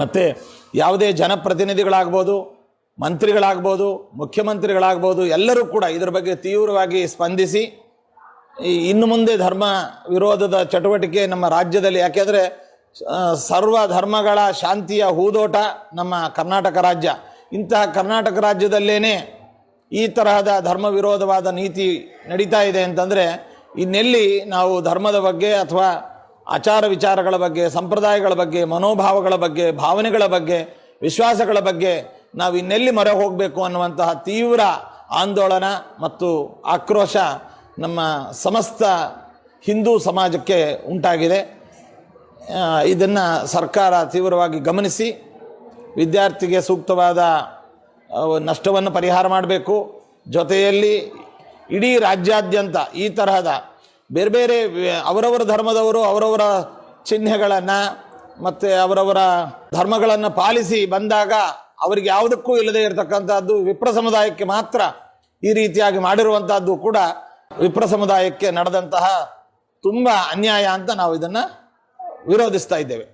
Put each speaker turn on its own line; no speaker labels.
ಮತ್ತು ಯಾವುದೇ ಜನಪ್ರತಿನಿಧಿಗಳಾಗ್ಬೋದು, ಮಂತ್ರಿಗಳಾಗ್ಬೋದು, ಮುಖ್ಯಮಂತ್ರಿಗಳಾಗ್ಬೋದು, ಎಲ್ಲರೂ ಕೂಡ ಇದರ ಬಗ್ಗೆ ತೀವ್ರವಾಗಿ ಸ್ಪಂದಿಸಿ ಇನ್ನು ಮುಂದೆ ಧರ್ಮ ವಿರೋಧದ ಚಟುವಟಿಕೆ ನಮ್ಮ ರಾಜ್ಯದಲ್ಲಿ, ಯಾಕೆಂದರೆ ಸರ್ವ ಧರ್ಮಗಳ ಶಾಂತಿಯ ಹೂದೋಟ ನಮ್ಮ ಕರ್ನಾಟಕ ರಾಜ್ಯ. ಇಂತಹ ಕರ್ನಾಟಕ ರಾಜ್ಯದಲ್ಲೇ ಈ ತರಹದ ಧರ್ಮ ವಿರೋಧವಾದ ನೀತಿ ನಡೀತಾ ಇದೆ ಅಂತಂದರೆ, ಇನ್ನೆಲ್ಲಿ ನಾವು ಧರ್ಮದ ಬಗ್ಗೆ ಅಥವಾ ಆಚಾರ ವಿಚಾರಗಳ ಬಗ್ಗೆ, ಸಂಪ್ರದಾಯಗಳ ಬಗ್ಗೆ, ಮನೋಭಾವಗಳ ಬಗ್ಗೆ, ಭಾವನೆಗಳ ಬಗ್ಗೆ, ವಿಶ್ವಾಸಗಳ ಬಗ್ಗೆ ನಾವು ಇನ್ನೆಲ್ಲಿ ಮೊರೆ ಹೋಗಬೇಕು ಅನ್ನುವಂತಹ ತೀವ್ರ ಆಂದೋಲನ ಮತ್ತು ಆಕ್ರೋಶ ನಮ್ಮ ಸಮಸ್ತ ಹಿಂದೂ ಸಮಾಜಕ್ಕೆ ಉಂಟಾಗಿದೆ. ಇದನ್ನು ಸರ್ಕಾರ ತೀವ್ರವಾಗಿ ಗಮನಿಸಿ, ವಿದ್ಯಾರ್ಥಿಗೆ ಸೂಕ್ತವಾದ ನಷ್ಟವನ್ನು ಪರಿಹಾರ ಮಾಡಬೇಕು. ಜೊತೆಯಲ್ಲಿ ಇಡೀ ರಾಜ್ಯಾದ್ಯಂತ ಈ ತರಹದ ಬೇರೆ ಬೇರೆ ಅವರವರ ಧರ್ಮದವರು ಅವರವರ ಚಿಹ್ನೆಗಳನ್ನು ಮತ್ತು ಅವರವರ ಧರ್ಮಗಳನ್ನು ಪಾಲಿಸಿ ಬಂದಾಗ ಅವರಿಗೆ ಯಾವುದಕ್ಕೂ ಇಲ್ಲದೆ ಇರತಕ್ಕಂಥದ್ದು ವಿಪ್ರ ಸಮುದಾಯಕ್ಕೆ ಮಾತ್ರ ಈ ರೀತಿಯಾಗಿ ಮಾಡಿರುವಂತಹದ್ದು ಕೂಡ ವಿಪ್ರ ಸಮುದಾಯಕ್ಕೆ ನಡೆದಂತಹ ತುಂಬ ಅನ್ಯಾಯ ಅಂತ ನಾವು ಇದನ್ನು ವಿರೋಧಿಸ್ತಾ ಇದ್ದೇವೆ.